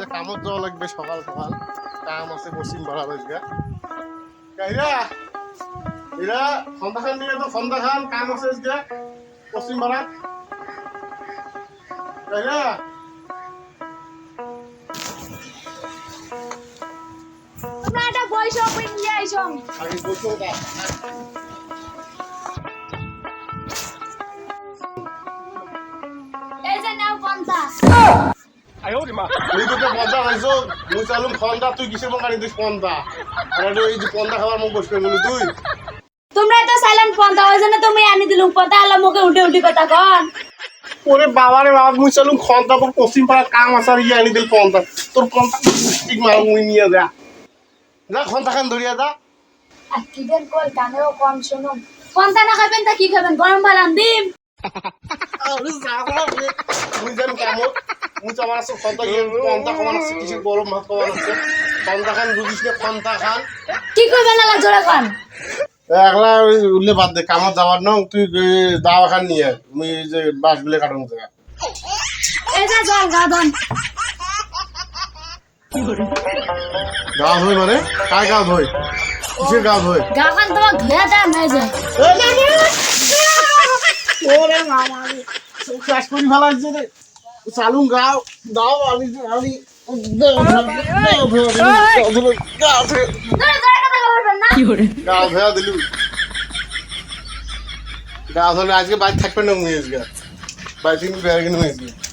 যে কামত যাওয়া লাগবে সকাল সকাল। কাম আছে পশ্চিম পাড়া আজকে কাইরা এরা খন্দা খান নিয়ে তো খন্দা খান কাম আছে আজকে পশ্চিম একটা বই শপিং নিয়ে আইছো আমি বসে দা এই যে নাও পঞ্চাশ তুই তো মজা হয়েছো মুই চালুম খন্দা তুই কিসের মঙ্গানি দিস পন্দা আর এই যে পন্দা খাবার মুখ বসবে বলি তুই। তোমরা তো সাইলেন্ট পন্থা ওই জন্য তুমি আনি দিলুম পথা আল্লাহ মুখে উঠে উঠে কথা কন। ওরে বাবা রে বাবা মুই চালুম খন্দা তোর পশ্চিম পাড়ার কাম আছে আর ইয়ে আনি দিল পন্দা তোর পন্দা ঠিক মার মুই নিয়ে যা। যা খন্দা খান ধরিয়া যা। আর কি দেন কল কানেও কম শুনুন পন্থা না খাবেন তা কি খাবেন? গরম ভালান দিম। আরে যা বাবা রে। মুই কামত। মুই তো আমার আছে খন্দা ইয়ে পন্দা আছে কিছু গরম ভাত আছে? খন্দা খান বুঝিস না খন্দা খান। কি করবেন আল্লাহ জোরে কন? একলা ওই উল্লে বাদ দে কামত যাওয়ার নং তুই দাওয়া খান নিয়ে এই যে বাস বিলে কাটুন জায়গা। এই যে জল গাদন গা ধোয় মানে? কার গা ধোয়? কিসের গা ধোয়? গা খান তোমার ধুয়া দেয় মেজে ওরে মামা ক্লাস করি ভালো আছে রে। চালুন গাও দাও আমি আমি আজকে বাইরে থাকবে না আজকে বাইরে থেকে বেড়ে গেলে হয়েছে